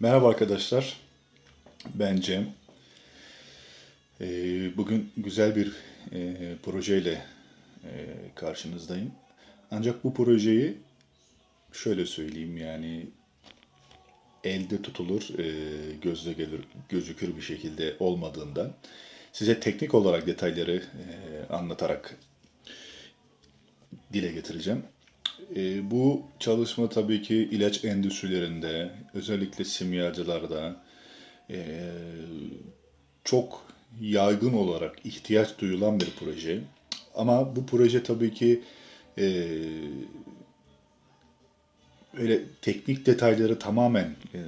Merhaba arkadaşlar. Ben Cem. Ee, Bugün güzel bir e, projeyle e, karşınızdayım. Ancak bu projeyi şöyle söyleyeyim yani elde tutulur, e, gözle gelir, gözükür bir şekilde olmadığından size teknik olarak detayları anlatarak dile getireceğim. E, bu çalışma tabii ki ilaç endüstrilerinde, özellikle simyacılarda e, çok yaygın olarak ihtiyaç duyulan bir proje. Ama bu proje tabii ki e, öyle teknik detayları tamamen e,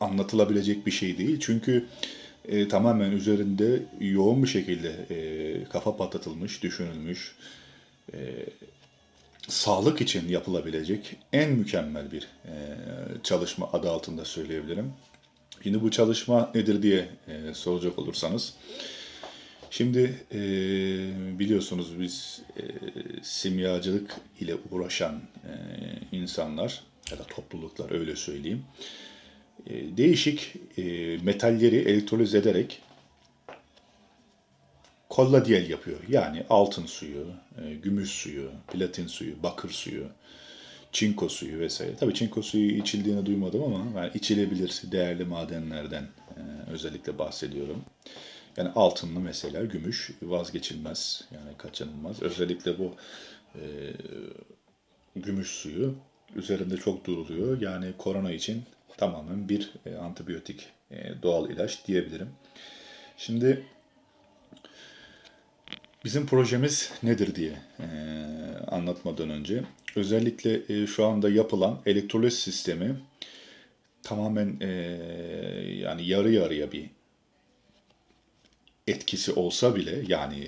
anlatılabilecek bir şey değil. Çünkü e, tamamen üzerinde yoğun bir şekilde e, kafa patlatılmış, düşünülmüş, sağlık için yapılabilecek en mükemmel bir e, çalışma adı altında söyleyebilirim. Şimdi bu çalışma nedir diye e, soracak olursanız, şimdi e, biliyorsunuz biz e, simyacılık ile uğraşan e, insanlar ya da topluluklar öyle söyleyeyim, e, değişik e, metalleri elektroliz ederek kolladiyel yapıyor. Yani altın suyu, e, gümüş suyu, platin suyu, bakır suyu, çinko suyu vesaire. Tabii çinko suyu içildiğini duymadım ama yani içilebilir değerli madenlerden e, özellikle bahsediyorum. Yani altınlı mesela gümüş vazgeçilmez yani kaçınılmaz. Özellikle bu e, gümüş suyu üzerinde çok duruluyor. Yani korona için tamamen bir e, antibiyotik e, doğal ilaç diyebilirim. Şimdi Bizim projemiz nedir diye e, anlatmadan önce özellikle e, şu anda yapılan elektroliz sistemi tamamen e, yani yarı yarıya bir etkisi olsa bile yani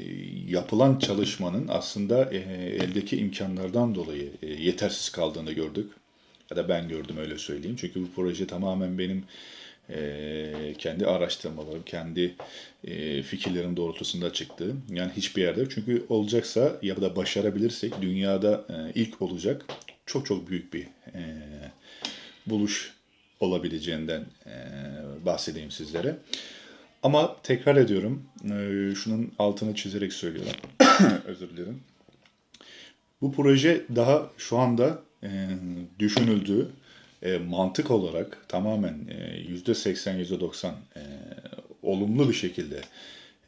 yapılan çalışmanın aslında eldeki imkanlardan dolayı yetersiz kaldığını gördük. Ya da ben gördüm öyle söyleyeyim. Çünkü bu proje tamamen benim e, kendi araştırmalarım, kendi e, fikirlerim doğrultusunda çıktı. Yani hiçbir yerde çünkü olacaksa ya da başarabilirsek dünyada e, ilk olacak çok çok büyük bir e, buluş olabileceğinden e, bahsedeyim sizlere. Ama tekrar ediyorum, e, şunun altını çizerek söylüyorum. Özür dilerim. Bu proje daha şu anda e, düşünüldü, e, mantık olarak tamamen e, yüzde seksen yüzde doksan e, olumlu bir şekilde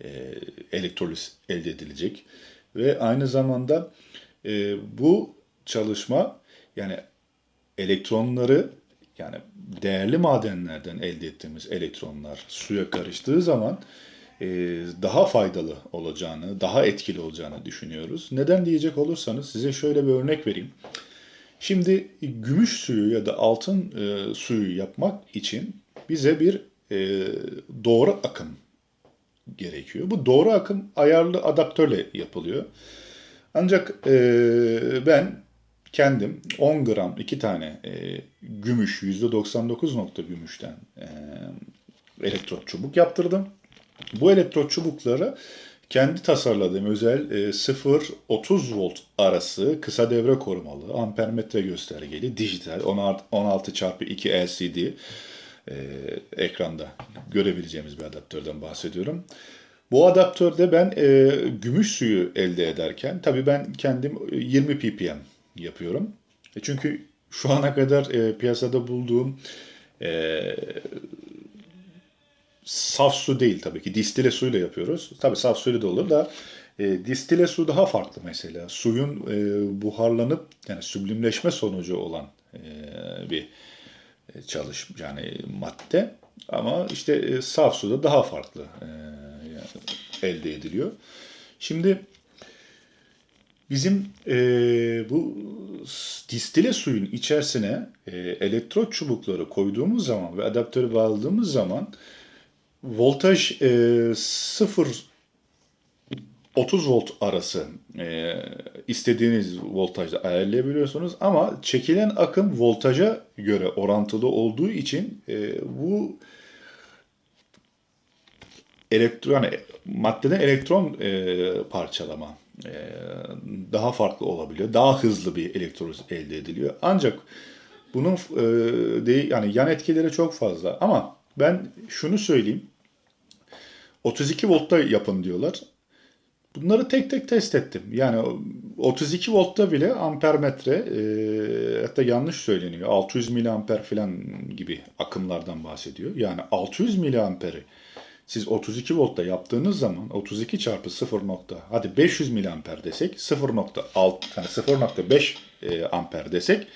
e, elektroliz elde edilecek ve aynı zamanda e, bu çalışma yani elektronları yani değerli madenlerden elde ettiğimiz elektronlar suya karıştığı zaman e, daha faydalı olacağını, daha etkili olacağını düşünüyoruz. Neden diyecek olursanız size şöyle bir örnek vereyim. Şimdi gümüş suyu ya da altın e, suyu yapmak için bize bir e, doğru akım gerekiyor. Bu doğru akım ayarlı adaptörle yapılıyor. Ancak e, ben kendim 10 gram 2 tane e, gümüş %99 nokta gümüşten e, elektrot çubuk yaptırdım. Bu elektrot çubukları kendi tasarladığım özel e, 0-30 volt arası kısa devre korumalı, ampermetre göstergeli, dijital 16 çarpı 2 LCD e, ekranda görebileceğimiz bir adaptörden bahsediyorum. Bu adaptörde ben e, gümüş suyu elde ederken, tabii ben kendim 20 ppm yapıyorum. E çünkü şu ana kadar e, piyasada bulduğum e, saf su değil tabii ki. Distile suyla yapıyoruz. Tabii saf suyla da olur da e, distile su daha farklı mesela. Suyun e, buharlanıp yani süblimleşme sonucu olan e, bir e, çalış yani madde. Ama işte e, saf suda daha farklı e, yani elde ediliyor. Şimdi bizim e, bu distile suyun içerisine e, elektrot çubukları koyduğumuz zaman ve adaptörü bağladığımız zaman voltaj e, 0 30 volt arası e, istediğiniz voltajda ayarlayabiliyorsunuz ama çekilen akım voltaja göre orantılı olduğu için e, bu elektron maddeden elektron e, parçalama e, daha farklı olabiliyor. Daha hızlı bir elektroliz elde ediliyor. Ancak Bunun e, değil yani yan etkileri çok fazla ama ben şunu söyleyeyim. 32 voltta yapın diyorlar. Bunları tek tek test ettim. Yani 32 voltta bile ampermetre e, hatta yanlış söyleniyor. 600 miliamper falan gibi akımlardan bahsediyor. Yani 600 miliamperi siz 32 voltta yaptığınız zaman 32 çarpı 0 nokta hadi 500 miliamper desek 0.6 yani 0.5 e, amper desek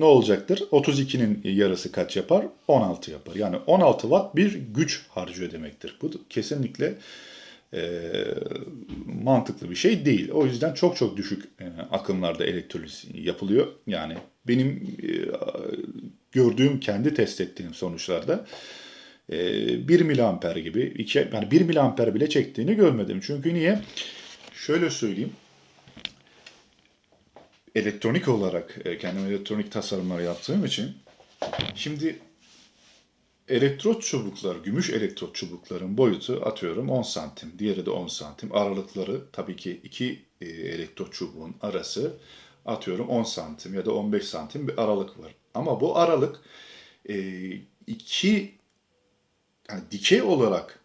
ne olacaktır? 32'nin yarısı kaç yapar? 16 yapar. Yani 16 watt bir güç harcıyor demektir. Bu kesinlikle e, mantıklı bir şey değil. O yüzden çok çok düşük e, akımlarda elektroliz yapılıyor. Yani benim e, gördüğüm, kendi test ettiğim sonuçlarda e, 1 miliamper gibi, iki, yani 1 miliamper bile çektiğini görmedim. Çünkü niye? Şöyle söyleyeyim. Elektronik olarak e, kendim elektronik tasarımlar yaptığım için şimdi elektrot çubuklar, gümüş elektrot çubukların boyutu atıyorum 10 santim, diğeri de 10 santim. Aralıkları tabii ki iki e, elektrot çubuğun arası atıyorum 10 santim ya da 15 santim bir aralık var. Ama bu aralık e, iki yani dikey olarak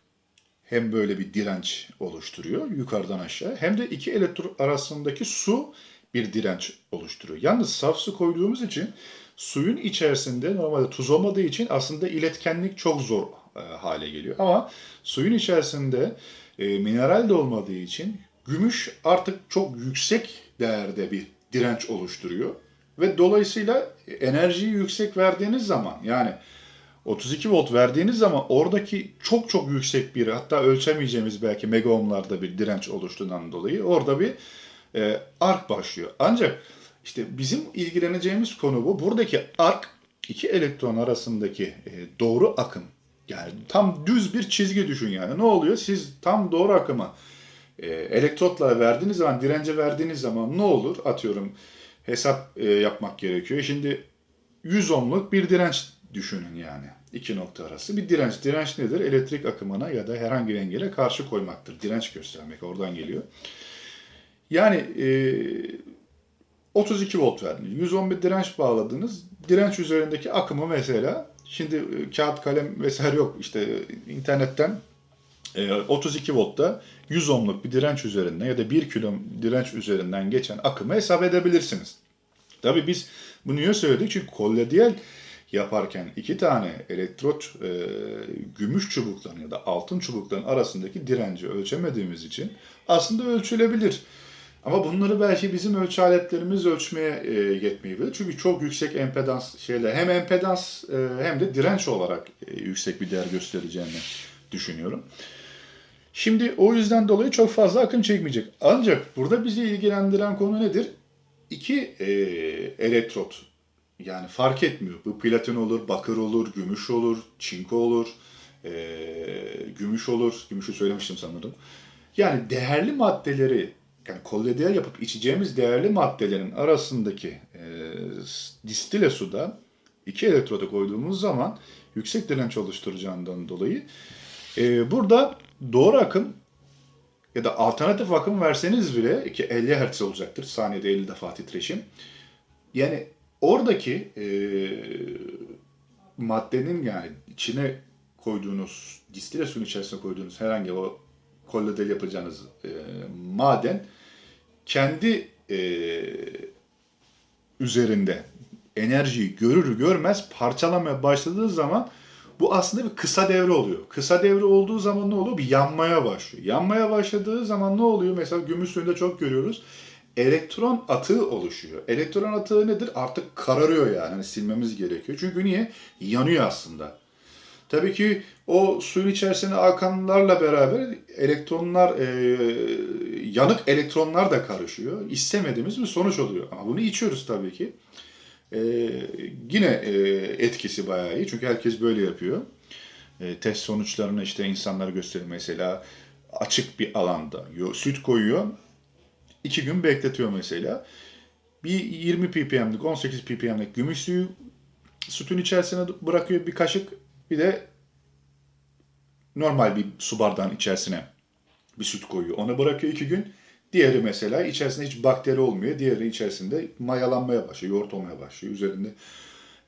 hem böyle bir direnç oluşturuyor yukarıdan aşağı hem de iki elektrot arasındaki su bir direnç oluşturuyor. Yalnız saf su koyduğumuz için suyun içerisinde normalde tuz olmadığı için aslında iletkenlik çok zor e, hale geliyor. Ama suyun içerisinde e, mineral de olmadığı için gümüş artık çok yüksek değerde bir direnç oluşturuyor. Ve dolayısıyla enerjiyi yüksek verdiğiniz zaman yani 32 volt verdiğiniz zaman oradaki çok çok yüksek bir hatta ölçemeyeceğimiz belki mega ohmlarda bir direnç oluştuğundan dolayı orada bir e, ark başlıyor. Ancak işte bizim ilgileneceğimiz konu bu. Buradaki ark iki elektron arasındaki e, doğru akım. Yani tam düz bir çizgi düşün yani. Ne oluyor? Siz tam doğru akımı e, elektrotla verdiğiniz zaman, dirence verdiğiniz zaman ne olur? Atıyorum hesap e, yapmak gerekiyor. Şimdi 100 ohmluk bir direnç düşünün yani. iki nokta arası bir direnç. Direnç nedir? Elektrik akımına ya da herhangi bir engele karşı koymaktır. Direnç göstermek oradan geliyor. Yani e, 32 volt verdiniz. 111 direnç bağladınız. Direnç üzerindeki akımı mesela şimdi e, kağıt kalem vesaire yok işte internetten e, 32 voltta 100 ohmluk bir direnç üzerinden ya da 1 kilo direnç üzerinden geçen akımı hesap edebilirsiniz. Tabi biz bunu niye söyledik? Çünkü kollodiyel yaparken iki tane elektrot e, gümüş çubukların ya da altın çubukların arasındaki direnci ölçemediğimiz için aslında ölçülebilir. Ama bunları belki bizim ölçü aletlerimiz ölçmeye e, yetmeyebilir. Çünkü çok yüksek empedans şeyler hem empedans e, hem de direnç olarak e, yüksek bir değer göstereceğini düşünüyorum. Şimdi o yüzden dolayı çok fazla akım çekmeyecek. Ancak burada bizi ilgilendiren konu nedir? İki e, elektrot yani fark etmiyor. Bu platin olur, bakır olur, gümüş olur, çinko olur, e, gümüş olur. Gümüşü söylemiştim sanırım. Yani değerli maddeleri yani kollediyer yapıp içeceğimiz değerli maddelerin arasındaki e, distile suda iki elektroda koyduğumuz zaman yüksek direnç oluşturacağından dolayı e, burada doğru akım ya da alternatif akım verseniz bile ki 50 Hz olacaktır. Saniyede 50 defa titreşim. Yani oradaki e, maddenin yani içine koyduğunuz, distile suyun içerisine koyduğunuz herhangi o kolladel yapacağınız e, maden kendi e, üzerinde enerjiyi görür görmez parçalamaya başladığı zaman bu aslında bir kısa devre oluyor. Kısa devre olduğu zaman ne oluyor? Bir yanmaya başlıyor. Yanmaya başladığı zaman ne oluyor? Mesela gümüş suyunda çok görüyoruz. Elektron atığı oluşuyor. Elektron atığı nedir? Artık kararıyor yani. Hani silmemiz gerekiyor. Çünkü niye? Yanıyor aslında. Tabii ki o suyun içerisine akanlarla beraber elektronlar, e, yanık elektronlar da karışıyor. İstemediğimiz bir sonuç oluyor. Ama bunu içiyoruz tabii ki. E, yine e, etkisi bayağı iyi. Çünkü herkes böyle yapıyor. E, test sonuçlarını işte insanlara gösteriyor. Mesela açık bir alanda süt koyuyor. iki gün bekletiyor mesela. Bir 20 ppm'lik, 18 ppm'lik gümüş suyu sütün içerisine bırakıyor bir kaşık bir de normal bir su bardağın içerisine bir süt koyuyor. Onu bırakıyor iki gün. Diğeri mesela içerisinde hiç bakteri olmuyor. Diğeri içerisinde mayalanmaya başlıyor, yoğurt olmaya başlıyor. Üzerinde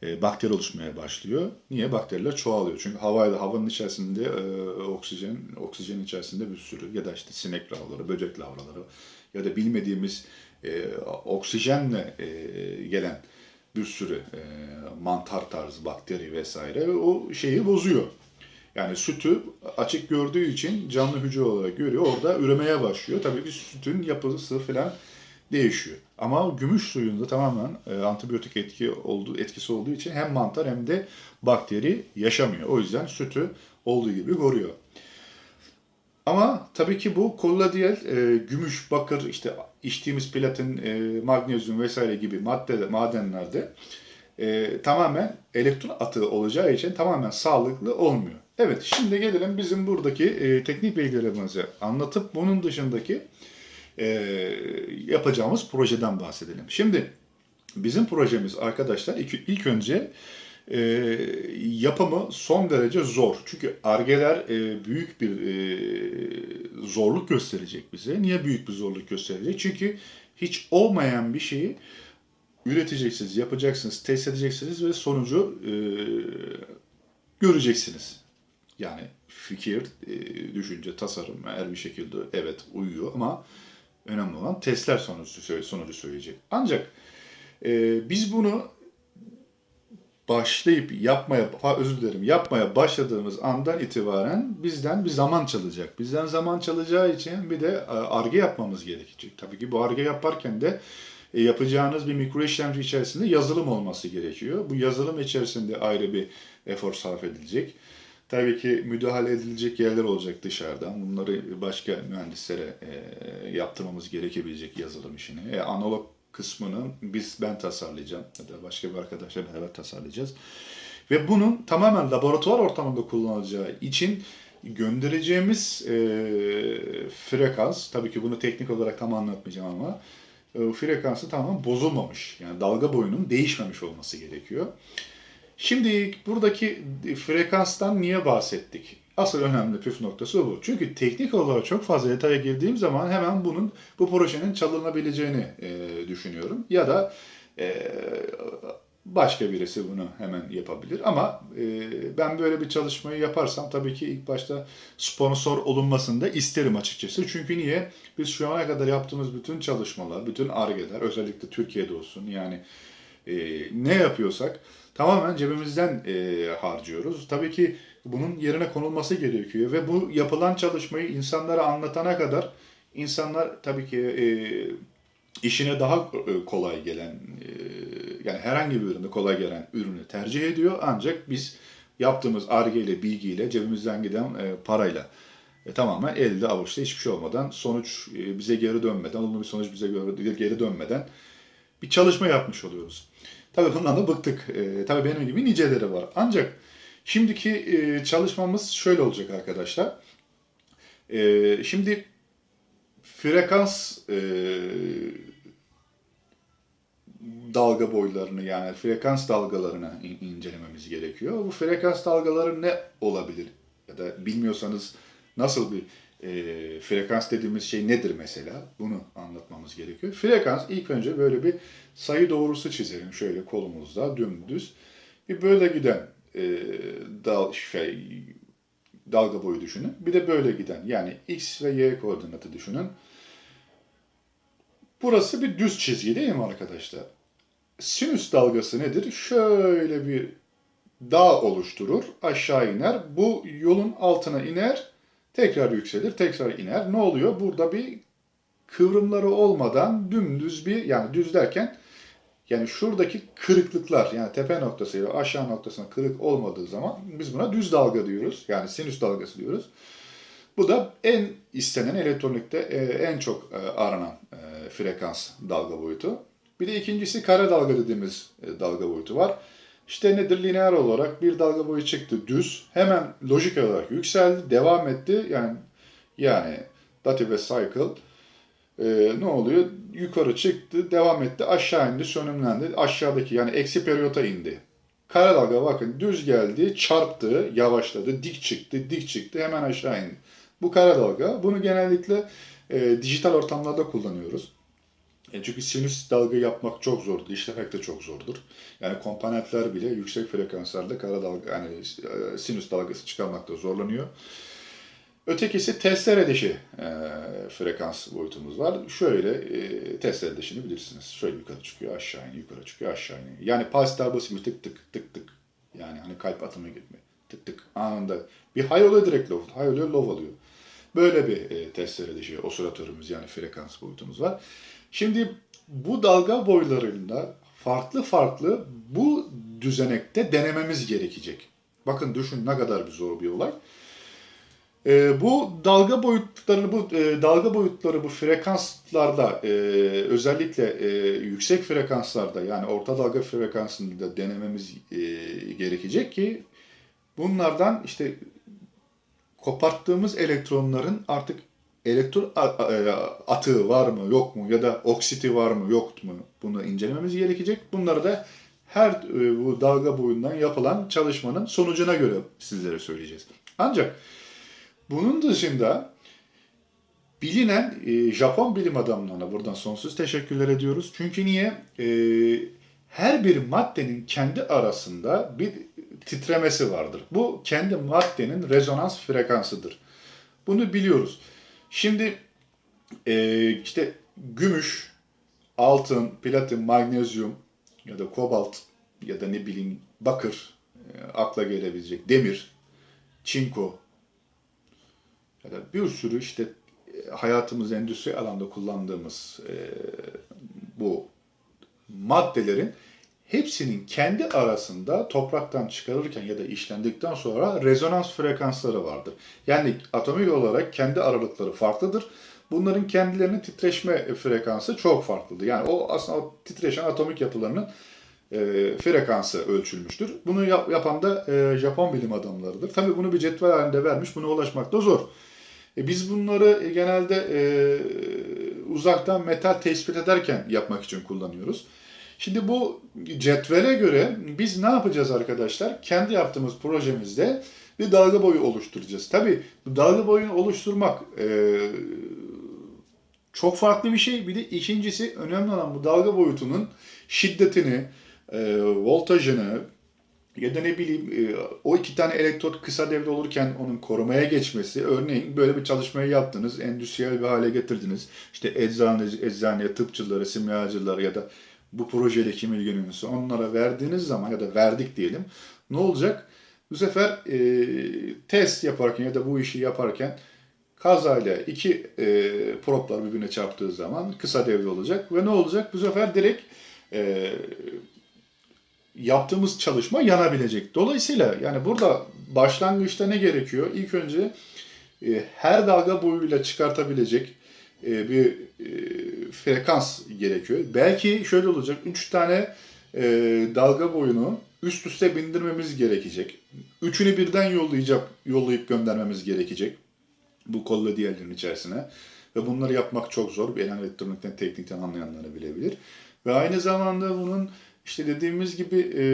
e, bakteri oluşmaya başlıyor. Niye? Bakteriler çoğalıyor. Çünkü havayla havanın içerisinde e, oksijen, oksijenin içerisinde bir sürü ya da işte sinek lavraları, böcek lavraları ya da bilmediğimiz e, oksijenle e, gelen bir sürü e, mantar tarzı bakteri vesaire o şeyi bozuyor. Yani sütü açık gördüğü için canlı hücre olarak görüyor. Orada üremeye başlıyor. Tabii ki sütün yapısı falan değişiyor. Ama gümüş suyunda tamamen e, antibiyotik etki olduğu etkisi olduğu için hem mantar hem de bakteri yaşamıyor. O yüzden sütü olduğu gibi koruyor. Ama tabii ki bu kolladiyel e, gümüş, bakır, işte içtiğimiz platin, e, magnezyum vesaire gibi madde, madenlerde e, tamamen elektron atığı olacağı için tamamen sağlıklı olmuyor. Evet, şimdi gelelim bizim buradaki e, teknik bilgilerimizi anlatıp bunun dışındaki e, yapacağımız projeden bahsedelim. Şimdi bizim projemiz arkadaşlar ilk, ilk önce e, yapımı son derece zor. Çünkü argeler e, büyük bir e, zorluk gösterecek bize. Niye büyük bir zorluk gösterecek? Çünkü hiç olmayan bir şeyi üreteceksiniz, yapacaksınız, test edeceksiniz ve sonucu e, göreceksiniz. Yani fikir, e, düşünce, tasarım her bir şekilde evet uyuyor ama önemli olan testler sonucu, sonucu söyleyecek. Ancak e, biz bunu başlayıp yapmaya, ha, özür dilerim, yapmaya başladığımız andan itibaren bizden bir zaman çalacak. Bizden zaman çalacağı için bir de arge yapmamız gerekecek. Tabii ki bu arge yaparken de e, yapacağınız bir mikro işlemci içerisinde yazılım olması gerekiyor. Bu yazılım içerisinde ayrı bir efor sarf edilecek. Tabii ki müdahale edilecek yerler olacak dışarıdan. Bunları başka mühendislere e, yaptırmamız gerekebilecek yazılım işini. E, analog kısmını biz ben tasarlayacağım ya da başka bir arkadaşla beraber tasarlayacağız. Ve bunun tamamen laboratuvar ortamında kullanılacağı için göndereceğimiz e, frekans, tabii ki bunu teknik olarak tam anlatmayacağım ama e, frekansı tamamen bozulmamış. Yani dalga boyunun değişmemiş olması gerekiyor. Şimdi buradaki frekanstan niye bahsettik? Asıl önemli püf noktası bu. Çünkü teknik olarak çok fazla detaya girdiğim zaman hemen bunun bu projenin çalınabileceğini e, düşünüyorum. Ya da e, başka birisi bunu hemen yapabilir. Ama e, ben böyle bir çalışmayı yaparsam tabii ki ilk başta sponsor olunmasını da isterim açıkçası. Çünkü niye? Biz şu ana kadar yaptığımız bütün çalışmalar, bütün argeler özellikle Türkiye'de olsun yani e, ne yapıyorsak tamamen cebimizden e, harcıyoruz. Tabii ki bunun yerine konulması gerekiyor ve bu yapılan çalışmayı insanlara anlatana kadar insanlar tabii ki e, işine daha e, kolay gelen e, yani herhangi bir üründe kolay gelen ürünü tercih ediyor ancak biz yaptığımız argeyle bilgiyle cebimizden giden e, parayla e, tamamen elde avuçta hiçbir şey olmadan sonuç e, bize geri dönmeden olumlu bir sonuç bize geri dönmeden bir çalışma yapmış oluyoruz. Tabii bundan da bıktık. E, tabii benim gibi niceleri var. Ancak şimdiki e, çalışmamız şöyle olacak arkadaşlar. E, şimdi frekans e, dalga boylarını yani frekans dalgalarını in- incelememiz gerekiyor. Bu frekans dalgaları ne olabilir? Ya da bilmiyorsanız nasıl bir e, frekans dediğimiz şey nedir mesela? Bunu anlatmamız gerekiyor. Frekans ilk önce böyle bir sayı doğrusu çizelim şöyle kolumuzda dümdüz. Bir böyle giden e, dal, şey, dalga boyu düşünün. Bir de böyle giden yani x ve y koordinatı düşünün. Burası bir düz çizgi değil mi arkadaşlar? Sinüs dalgası nedir? Şöyle bir dağ oluşturur, aşağı iner. Bu yolun altına iner, tekrar yükselir, tekrar iner. Ne oluyor? Burada bir kıvrımları olmadan dümdüz bir, yani düz derken yani şuradaki kırıklıklar yani tepe noktası ile aşağı noktasına kırık olmadığı zaman biz buna düz dalga diyoruz. Yani sinüs dalgası diyoruz. Bu da en istenen elektronikte e, en çok e, aranan e, frekans dalga boyutu. Bir de ikincisi kare dalga dediğimiz dalga boyutu var. İşte nedir? Lineer olarak bir dalga boyu çıktı düz. Hemen lojik olarak yükseldi, devam etti. Yani yani dative cycle e, ne oluyor? Yukarı çıktı, devam etti, aşağı indi, sönümlendi. Aşağıdaki yani eksi periyota indi. Kara dalga bakın düz geldi, çarptı, yavaşladı, dik çıktı, dik çıktı, hemen aşağı indi. Bu kara dalga. Bunu genellikle e, dijital ortamlarda kullanıyoruz. E çünkü sinüs dalga yapmak çok zordur, işlemek de çok zordur. Yani komponentler bile yüksek frekanslarda kara dalga, yani e, sinüs dalgası çıkarmakta zorlanıyor. Ötekisi testere dişi e, frekans boyutumuz var. Şöyle e, testere dişini bilirsiniz. Şöyle yukarı çıkıyor, aşağı iniyor, yukarı çıkıyor, aşağı iniyor. Yani pulse basit bir tık tık tık tık. Yani hani kalp atımı gibi tık tık anında. Bir high oluyor direkt low, high oluyor low oluyor. Böyle bir e, testere dişi osilatörümüz yani frekans boyutumuz var. Şimdi bu dalga boylarında farklı farklı bu düzenekte denememiz gerekecek. Bakın düşün ne kadar bir zor bir olay. E, bu dalga boyutlarını bu e, dalga boyutları bu frekanslarda e, özellikle e, yüksek frekanslarda yani orta dalga frekansında denememiz e, gerekecek ki bunlardan işte koparttığımız elektronların artık elektron e, atığı var mı yok mu ya da oksiti var mı yok mu bunu incelememiz gerekecek. Bunları da her e, bu dalga boyundan yapılan çalışmanın sonucuna göre sizlere söyleyeceğiz. Ancak bunun dışında bilinen e, Japon bilim adamlarına buradan sonsuz teşekkürler ediyoruz. Çünkü niye? Her bir maddenin kendi arasında bir titremesi vardır. Bu kendi maddenin rezonans frekansıdır. Bunu biliyoruz. Şimdi e, işte gümüş, altın, platin, magnezyum ya da kobalt ya da ne bileyim bakır, e, akla gelebilecek demir, çinko ya da bir sürü işte e, hayatımız endüstri alanda kullandığımız e, bu maddelerin hepsinin kendi arasında topraktan çıkarırken ya da işlendikten sonra rezonans frekansları vardır. Yani atomik olarak kendi aralıkları farklıdır. Bunların kendilerinin titreşme frekansı çok farklıdır. Yani o aslında o titreşen atomik yapılarının e, frekansı ölçülmüştür. Bunu yap- yapan da e, Japon bilim adamlarıdır. Tabii bunu bir cetvel halinde vermiş. Buna ulaşmak da zor. E, biz bunları genelde e, uzaktan metal tespit ederken yapmak için kullanıyoruz. Şimdi bu cetvele göre biz ne yapacağız arkadaşlar? Kendi yaptığımız projemizde bir dalga boyu oluşturacağız. Tabii bu dalga boyunu oluşturmak e, çok farklı bir şey. Bir de ikincisi önemli olan bu dalga boyutunun şiddetini, e, voltajını ya da ne bileyim e, o iki tane elektrot kısa devre olurken onun korumaya geçmesi. Örneğin böyle bir çalışmayı yaptınız, endüstriyel bir hale getirdiniz. İşte eczane, eczaneye, tıpçıları, simyacıları ya da bu projeyle kim ilgileniyorsa onlara verdiğiniz zaman ya da verdik diyelim. Ne olacak? Bu sefer e, test yaparken ya da bu işi yaparken kazayla iki e, proplar birbirine çarptığı zaman kısa devre olacak ve ne olacak? Bu sefer direkt e, yaptığımız çalışma yanabilecek. Dolayısıyla yani burada başlangıçta ne gerekiyor? İlk önce e, her dalga boyuyla çıkartabilecek e, bir e, frekans gerekiyor. Belki şöyle olacak. 3 tane e, dalga boyunu üst üste bindirmemiz gerekecek. Üçünü birden yollayacak, yollayıp göndermemiz gerekecek. Bu kol ve diğerlerinin içerisine. Ve bunları yapmak çok zor. Bir elektronikten, teknikten anlayanları bilebilir. Ve aynı zamanda bunun işte dediğimiz gibi e,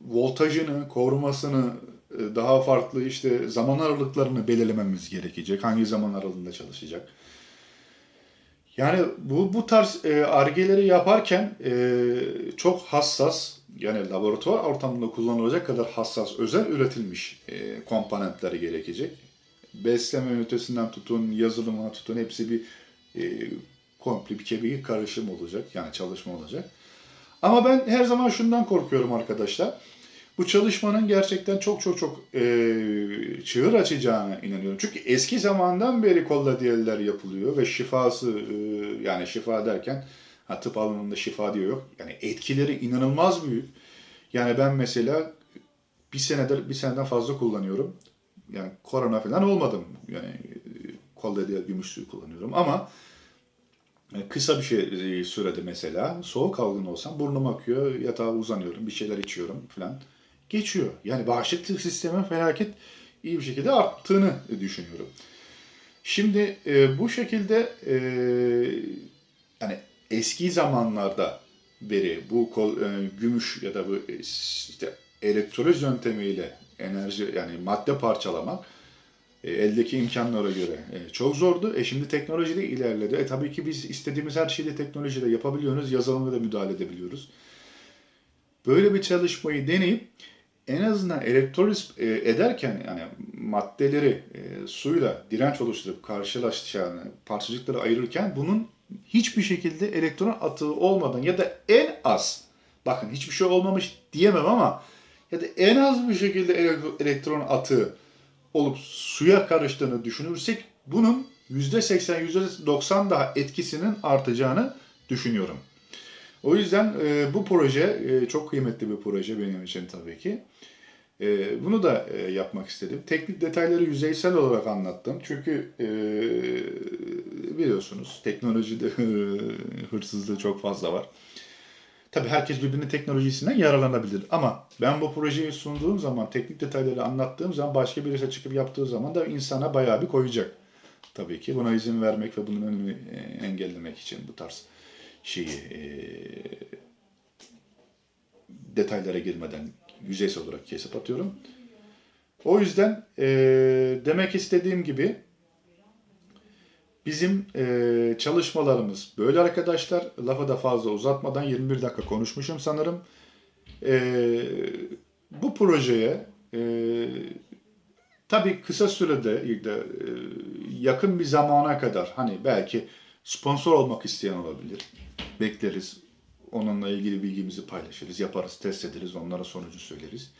voltajını, korumasını, daha farklı işte zaman aralıklarını belirlememiz gerekecek. Hangi zaman aralığında çalışacak. Yani bu bu tarz e, argeleri yaparken e, çok hassas yani laboratuvar ortamında kullanılacak kadar hassas özel üretilmiş e, komponentleri gerekecek. Besleme ünitesinden tutun, yazılımına tutun hepsi bir e, komple bir kebir karışım olacak. Yani çalışma olacak. Ama ben her zaman şundan korkuyorum arkadaşlar. Bu çalışmanın gerçekten çok çok çok e, çığır açacağına inanıyorum. Çünkü eski zamandan beri kolla diyeller yapılıyor ve şifası e, yani şifa derken ha, tıp alanında şifa diyor yok. Yani etkileri inanılmaz büyük. Yani ben mesela bir senedir bir seneden fazla kullanıyorum. Yani korona falan olmadım. Yani kolla diye gümüş suyu kullanıyorum ama e, kısa bir şey e, sürede mesela soğuk algın olsam burnum akıyor, yatağa uzanıyorum, bir şeyler içiyorum falan. Geçiyor. Yani bağışıklık sistemi felaket iyi bir şekilde arttığını düşünüyorum. Şimdi e, bu şekilde e, yani eski zamanlarda beri bu kol, e, gümüş ya da bu e, işte elektroliz yöntemiyle enerji yani madde parçalamak e, eldeki imkanlara göre e, çok zordu. E şimdi teknoloji de ilerledi. E tabii ki biz istediğimiz her şeyi de teknolojide yapabiliyoruz. Yazılımda da müdahale edebiliyoruz. Böyle bir çalışmayı deneyip en azından elektroliz e, ederken yani maddeleri e, suyla direnç oluşturup karşılaşacağını parçacıkları ayırırken bunun hiçbir şekilde elektron atığı olmadan ya da en az bakın hiçbir şey olmamış diyemem ama ya da en az bir şekilde elektro- elektron atığı olup suya karıştığını düşünürsek bunun %80 %90 daha etkisinin artacağını düşünüyorum. O yüzden e, bu proje e, çok kıymetli bir proje benim için tabii ki. E, bunu da e, yapmak istedim. Teknik detayları yüzeysel olarak anlattım. Çünkü e, biliyorsunuz teknolojide hırsızlığı çok fazla var. Tabii herkes birbirinin teknolojisinden yararlanabilir. Ama ben bu projeyi sunduğum zaman, teknik detayları anlattığım zaman başka birisi çıkıp yaptığı zaman da insana bayağı bir koyacak. Tabii ki buna izin vermek ve bunun önünü e, engellemek için bu tarz şeyi e, detaylara girmeden yüzeysel olarak kesip atıyorum. O yüzden e, demek istediğim gibi bizim e, çalışmalarımız böyle arkadaşlar. Lafı da fazla uzatmadan 21 dakika konuşmuşum sanırım. E, bu projeye e, tabii kısa sürede de, e, yakın bir zamana kadar hani belki sponsor olmak isteyen olabilir. Bekleriz. Onunla ilgili bilgimizi paylaşırız, yaparız, test ederiz, onlara sonucu söyleriz.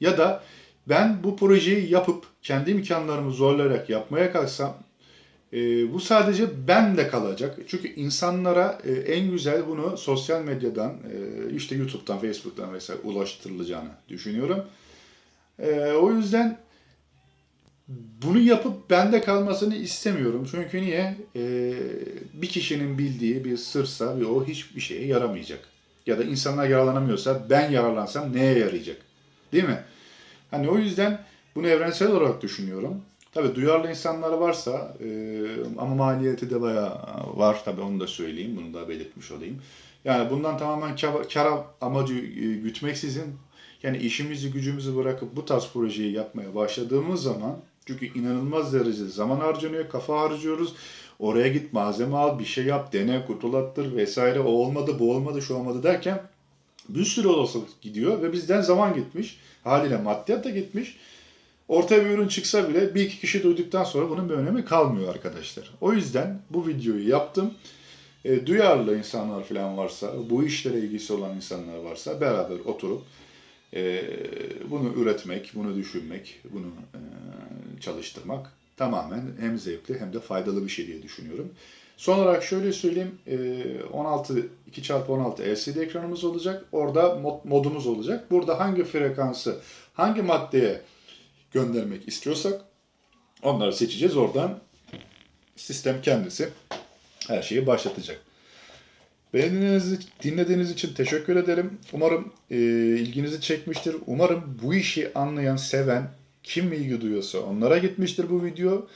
Ya da ben bu projeyi yapıp kendi imkanlarımı zorlayarak yapmaya kalksam e, bu sadece ben de kalacak. Çünkü insanlara e, en güzel bunu sosyal medyadan, e, işte YouTube'dan, Facebook'tan vesaire ulaştırılacağını düşünüyorum. E, o yüzden bunu yapıp bende kalmasını istemiyorum. Çünkü niye? E, bir kişinin bildiği bir sırsa ve o hiçbir şeye yaramayacak. Ya da insanlar yararlanamıyorsa ben yararlansam neye yarayacak? Değil mi? Hani o yüzden bunu evrensel olarak düşünüyorum. Tabii duyarlı insanlar varsa e, ama maliyeti de bayağı var tabii onu da söyleyeyim. Bunu da belirtmiş olayım. Yani bundan tamamen kar, kar amacı e, gütmeksizin yani işimizi gücümüzü bırakıp bu tarz projeyi yapmaya başladığımız zaman çünkü inanılmaz derecede zaman harcanıyor, kafa harcıyoruz. Oraya git malzeme al, bir şey yap, dene, kurtulattır vesaire. O olmadı, bu olmadı, şu olmadı derken bir sürü olasılık gidiyor ve bizden zaman gitmiş. Haliyle maddiyat da gitmiş. Ortaya bir ürün çıksa bile bir iki kişi duyduktan sonra bunun bir önemi kalmıyor arkadaşlar. O yüzden bu videoyu yaptım. E, duyarlı insanlar falan varsa, bu işlere ilgisi olan insanlar varsa beraber oturup e, bunu üretmek, bunu düşünmek, bunu e, çalıştırmak tamamen hem zevkli hem de faydalı bir şey diye düşünüyorum. Son olarak şöyle söyleyeyim, e, 16 2x16 LCD ekranımız olacak. Orada mod, modumuz olacak. Burada hangi frekansı, hangi maddeye göndermek istiyorsak onları seçeceğiz. Oradan sistem kendisi her şeyi başlatacak. Beğendiğiniz, dinlediğiniz için teşekkür ederim. Umarım e, ilginizi çekmiştir. Umarım bu işi anlayan, seven, kim ilgi duyuyorsa onlara gitmiştir bu video.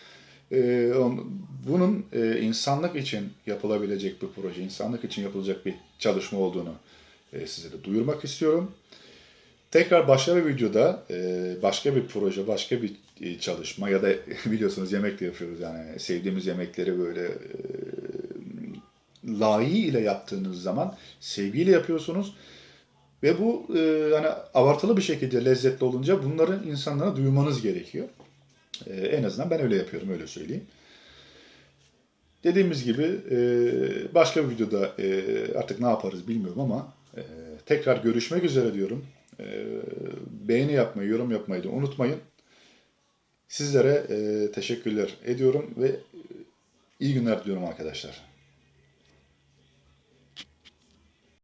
E, on, bunun e, insanlık için yapılabilecek bir proje, insanlık için yapılacak bir çalışma olduğunu e, size de duyurmak istiyorum. Tekrar başka bir videoda e, başka bir proje, başka bir e, çalışma ya da biliyorsunuz yemek de yapıyoruz yani sevdiğimiz yemekleri böyle e, layığıyla yaptığınız zaman sevgiyle yapıyorsunuz. Ve bu e, hani abartılı bir şekilde lezzetli olunca bunları insanlara duyurmanız gerekiyor. E, en azından ben öyle yapıyorum, öyle söyleyeyim. Dediğimiz gibi e, başka bir videoda e, artık ne yaparız bilmiyorum ama e, tekrar görüşmek üzere diyorum. E, beğeni yapmayı, yorum yapmayı da unutmayın. Sizlere e, teşekkürler ediyorum ve iyi günler diliyorum arkadaşlar.